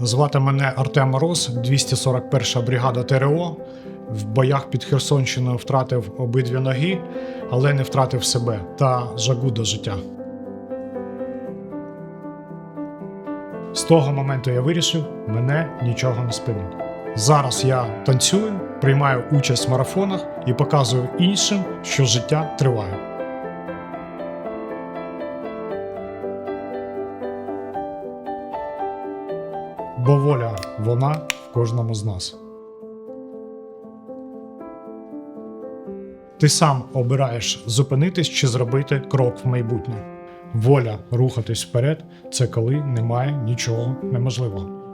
Звати мене Артем Мороз, 241 бригада ТРО. В боях під Херсонщиною втратив обидві ноги, але не втратив себе та жагу до життя. З того моменту я вирішив, мене нічого не спинить. Зараз я танцюю, приймаю участь в марафонах і показую іншим, що життя триває. Бо воля вона в кожному з нас. Ти сам обираєш зупинитись чи зробити крок в майбутнє. Воля рухатись вперед це коли немає нічого неможливого.